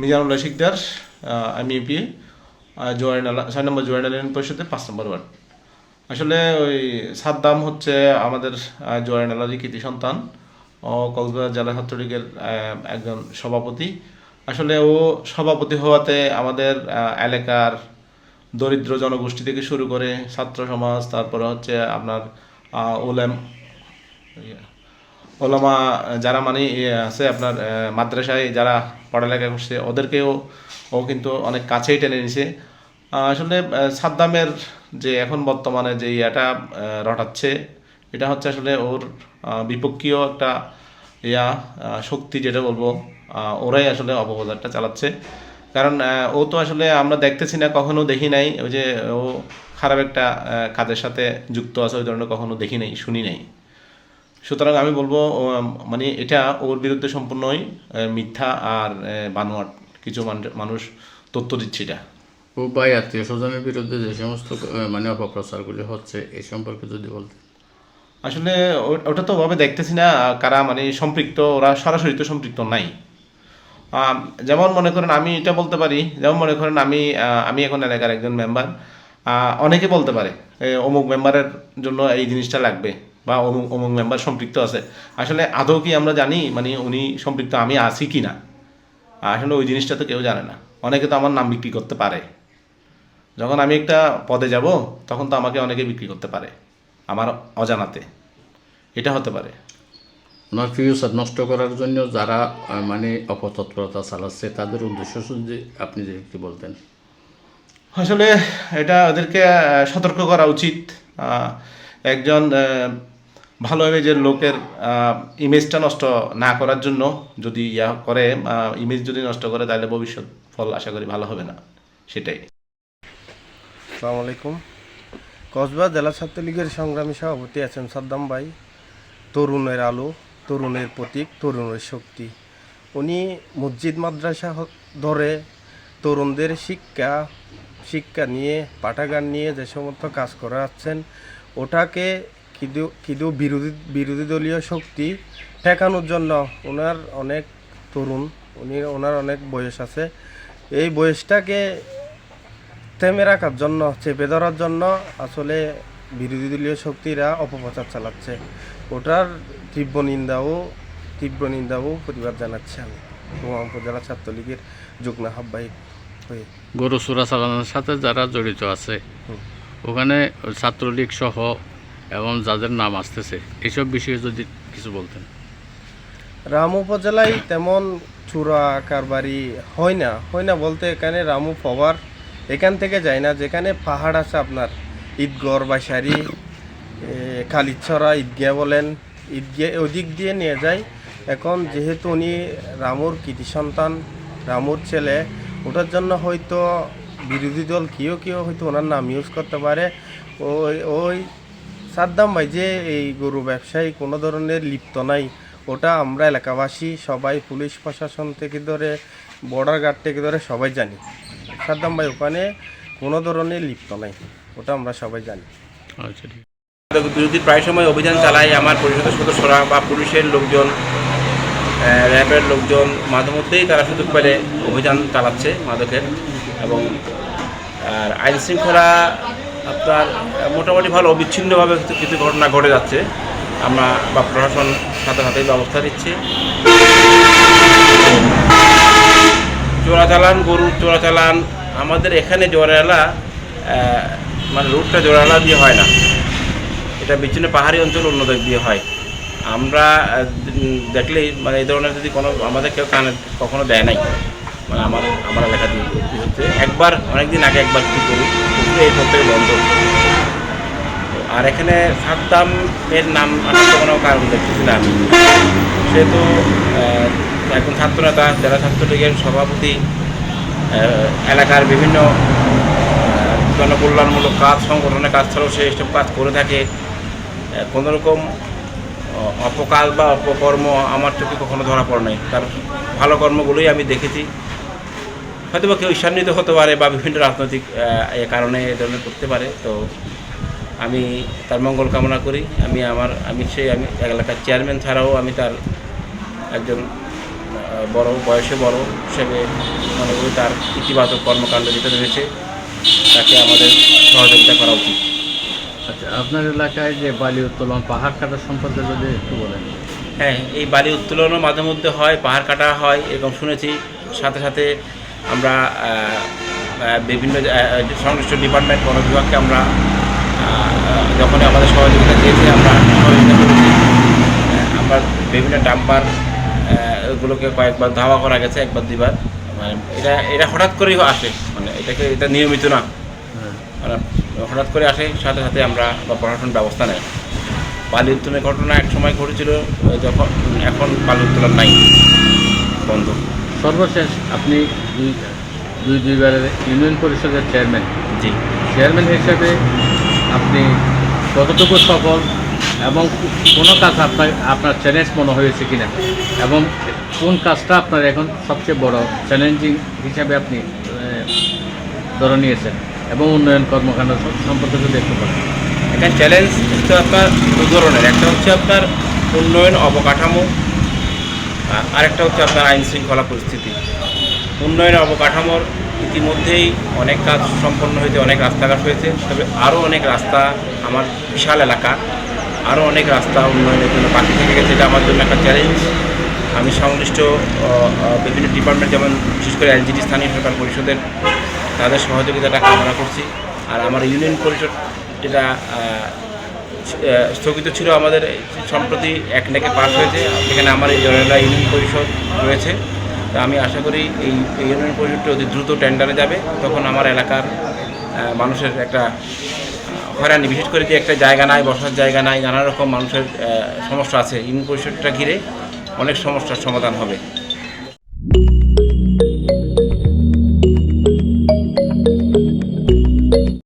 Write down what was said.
মিজানুল্লাহ শিকদার আমি ইউপি জোয়ারিনালা ছয় নম্বর জোয়ারিনাল ইউনিয়ন পরিষদের পাঁচ নম্বর ওয়ার্ড। আসলে ওই সাদ্দাম হচ্ছে আমাদের আহ, জোয়ারিনালারই কৃতি সন্তান ও কক্সবাজার জেলা ছাত্রলীগের একজন সভাপতি। আসলে ও সভাপতি হওয়াতে আমাদের এলাকার দরিদ্র জনগোষ্ঠী থেকে শুরু করে ছাত্র সমাজ তারপরে হচ্ছে আপনার ওলেম ওলামা যারা মানে আছে আপনার মাদ্রাসায় যারা পড়ালেখা করছে, ওদেরকেও ও কিন্তু অনেক কাছেই টেনে নিছে। আসলে সাদ্দামের যে এখন বর্তমানে যে ইয়েটা রটাচ্ছে, এটা হচ্ছে আসলে ওর বিপক্ষীয় একটা ইয়া শক্তি যেটা বলব ওরাই আসলে অপপ্রচারটা চালাচ্ছে। কারণ ও তো আসলে আমরা দেখতেছি না, কখনো দেখি নাই, ওই যে ও খারাপ একটা কাজের সাথে যুক্ত আছে, ওই ধরনের কখনো দেখি নাই, শুনি নাই। সুতরাং আমি বলব মানে এটা ওর বিরুদ্ধে সম্পূর্ণই মিথ্যা আর বানোয়াট কিছু মান- মানুষ তথ্য দিচ্ছে এটা। ও ভাই আত্মীয় স্বজনের বিরুদ্ধে যে সমস্ত মানে অপপ্রচারগুলি হচ্ছে এই সম্পর্কে যদি বলতে। আসলে ওটা তো ওভাবে দেখতেছি না কারা মানে সম্পৃক্ত ওরা সরাসরি তো সম্পৃক্ত নাই। যেমন মনে করেন আমি এটা বলতে পারি যেমন মনে করেন আমি আমি এখন এলাকার একজন মেম্বার অনেকে বলতে পারে অমুক মেম্বারের জন্য এই জিনিসটা লাগবে। বা অমুক অমুক মেম্বার সম্পৃক্ত আছে। আসলে আদৌ কি আমরা জানি মানে উনি সম্পৃক্ত আমি আছি কি না? আসলে ওই জিনিসটা তো কেউ জানে না। অনেকে তো আমার নাম বিক্রি করতে পারে। যখন আমি একটা পদে যাব তখন তো আমাকে অনেকে বিক্রি করতে পারে আমার অজানাতে। এটা হতে পারে। ওনার ফিউচার নষ্ট করার জন্য যারা মানে অপতৎপরতা চালাচ্ছে তাদের উদ্দেশ্য যদি আপনি যে একটু বলতেন? আসলে এটা ওদেরকে সতর্ক করা উচিত। একজন ভালো ইমেজের লোকের ইমেজটা নষ্ট না করার জন্য যদি ইয়া করে ইমেজ যদি নষ্ট করে, তাহলে ভবিষ্যৎ ফল আশা করি ভালো হবে না। সেটাই। আসসালামু আলাইকুম। কসবা জেলা ছাত্রলীগের সংগ্রামী সভাপতি আছেন সাদ্দাম ভাই। তরুণের আলো, তরুণের প্রতীক, তরুণের শক্তি। উনি মসজিদ, মাদ্রাসা ধরে তরুণদের শিক্ষা শিক্ষা নিয়ে, পাঠাগার নিয়ে যে সমস্ত কাজ করে যাচ্ছেন ওটাকে কিন্তু কিন্তু বিরোধী বিরোধী দলীয় শক্তি ঠেকানোর জন্য ওনার অনেক তরুণ উনি ওনার অনেক বয়স আছে। এই বয়সটাকে থেমে রাখার জন্য চেপে ধরার জন্য আসলে বিরোধী দলীয় শক্তিরা অপপ্রচার চালাচ্ছে। ওটার তীব্র নিন্দাও তীব্র নিন্দাও প্রতিবাদ জানাচ্ছি আমি। কুমার উপজেলা ছাত্রলীগের যুগ্ম আহ্বায়ক হয়ে। গরু চোরা চালানোর সাথে যারা জড়িত আছে ওখানে ছাত্রলীগ সহ এবং যাদের নাম আসতেছে, এসব বিষয়ে যদি কিছু বলতেন। রাম উপজেলায় তেমন চূড়া কারবারি হয় না হয় না বলতে এখানে রামু পাওয়ার এখান থেকে যায় না, যেখানে পাহাড় আছে আপনার, ঈদগড় বাসারি কালিছড়া ঈদগাহ বলেন ঈদগাহ ওদিক দিয়ে নিয়ে যায়। এখন যেহেতু উনি রামুর কৃতি সন্তান, রামুর ছেলে, ওটার জন্য হয়তো বিরোধী দল কেউ কেউ হয়তো ওনার নাম ইউজ করতে পারে। ওই ওই সাদ্দাম ভাই, যে এই গরু ব্যবসায়ী, কোনো ধরনের লিপ্ত নাই। ওটা আমরা এলাকাবাসী সবাই, পুলিশ প্রশাসন থেকে ধরে বর্ডার গার্ড থেকে ধরে সবাই জানি। সাদ্দাম ভাই, ওখানে কোনো ধরনের লিপ্ত নাই। ওটা আমরা সবাই জানি। আচ্ছা বিরোধী প্রায় সময় অভিযান চালায় আমার পরিষদের সদস্যরা বা পুলিশের লোকজন র্যাবের লোকজন, মাঝে মধ্যেই তারা সুযোগ পেলে অভিযান চালাচ্ছে মাদকের। এবং, আর আইন শৃঙ্খলা আপনার মোটামুটি ভালো অবিচ্ছিন্নভাবে কিছু ঘটনা ঘটে যাচ্ছে। আমরা বা প্রশাসন সাথে সাথে ব্যবস্থা নিচ্ছে। চোরাচালান গরুর চোরাচালান আমাদের এখানে জোয়ারেলা মানে রুটটা জোয়ারেলা দিয়ে হয় না। এটা বিচ্ছিন্ন পাহাড়ি অঞ্চল, অন্য দিক দিয়ে হয়। আমরা দেখলেই মানে এই ধরনের যদি কোনো, আমাদের কেউ কানে কখনো দেয় নাই। মানে আমার আমার এলাকা দিয়ে হচ্ছে? একবার, অনেকদিন আগে একবার কি করি কিন্তু এই থেকে বন্ধ। আর এখানে সাদ্দাম এর নাম আসার কোনো কারণ দেখতেছি না আমি। সেহেতু একজন ছাত্রনেতা জেলা ছাত্রলীগের সভাপতি এলাকার বিভিন্ন জনকল্যাণমূলক কাজ সংগঠনের কাজ ছাড়াও সে এসব কাজ করে থাকে। আহ, কোনো রকম আহ, বা অপকর্ম আমার চোখে কখনো ধরা পড়ে নাই। তার ভালো কর্মগুলোই আমি দেখেছি। হয়তো বা কেউ ঈর্ষান্বিত হতে পারে বা বিভিন্ন রাজনৈতিক এ কারণে এ ধরনের করতে পারে। তো আমি তার মঙ্গল কামনা করি। আমি আমার আমি সেই আমি এলাকার চেয়ারম্যান ছাড়াও আমি তার একজন বড় বয়সে বড় হিসেবে মনে করি তার ইতিবাচক কর্মকাণ্ড যেটা রয়েছে তাকে আমাদের সহযোগিতা করা উচিত। আচ্ছা আপনার এলাকায় যে বালি উত্তোলন পাহাড় কাটা সম্পর্কে যদি একটু বলেন। হ্যাঁ এই বালি উত্তোলনও মাঝে মধ্যে হয় পাহাড় কাটা হয় এরকম শুনেছি। সাথে সাথে আমরা বিভিন্ন সংশ্লিষ্ট ডিপার্টমেন্ট বন বিভাগকে আমরা যখনই আমাদের সহযোগিতা চেয়েছে, আমরা সহযোগিতা করেছি। আমরা বিভিন্ন ডাম্পার ওগুলোকে কয়েকবার ধাওয়া করা গেছে, একবার দুবার মানে এটা এটা হঠাৎ করেই আসে মানে এটাকে, এটা নিয়মিত না। মানে হঠাৎ করে আসে, সাথে সাথে আমরা বা প্রশাসন ব্যবস্থা নেয়। বালি উত্তোলনের ঘটনা এক সময় ঘটেছিল, যখন, এখন বালি উত্তোলন নাই, বন্ধ। সর্বশেষ আপনি দুই দুই দুইবারের ইউনিয়ন পরিষদের চেয়ারম্যান। জি। চেয়ারম্যান হিসেবে আপনি কতটুকু সফল এবং কোনো কাজ আপনার আপনার চ্যালেঞ্জ মনে হয়েছে কিনা? এবং কোন কাজটা আপনার এখন সবচেয়ে বড় চ্যালেঞ্জিং হিসাবে আপনি ধরে নিয়েছেন? এবং উন্নয়ন কর্মকাণ্ড সম- সম্পর্কে যদি একটু বলেন। এখানে চ্যালেঞ্জ হচ্ছে আপনার দু ধরনের। একটা হচ্ছে আপনার উন্নয়ন অবকাঠামো আরেকটা হচ্ছে আপনার আইন শৃঙ্খলা পরিস্থিতি। উন্নয়ন অবকাঠামোর ইতিমধ্যেই অনেক কাজ সম্পন্ন হয়েছে, অনেক রাস্তাঘাট হয়েছে, তবে আরও অনেক রাস্তা আমার বিশাল এলাকা, আরও অনেক রাস্তা উন্নয়নের জন্য বাকি থেকে গেছে, এটা আমার জন্য একটা চ্যালেঞ্জ আমি সংশ্লিষ্ট বিভিন্ন ডিপার্টমেন্ট যেমন বিশেষ করে এলজিডি স্থানীয় সরকার পরিষদের, তাদের সহযোগিতাটা কামনা করছি। আর আমার ইউনিয়ন পরিষদ যেটা স্থগিত ছিল আমাদের, সম্প্রতি এক নেকে পাস হয়েছে। এখানে আমার এই জনেলা ইউনিয়ন পরিষদ রয়েছে। তা আমি আশা করি এই ইউনিয়ন পরিষদটি অতি দ্রুত টেন্ডারে যাবে। তখন আমার এলাকার মানুষের একটা হয়রানি। বিশেষ করে যে একটা জায়গা নাই, বসার জায়গা নাই নানা রকম মানুষের সমস্যা আছে। ইউনিয়ন পরিষদটা ঘিরে অনেক সমস্যার সমাধান হবে।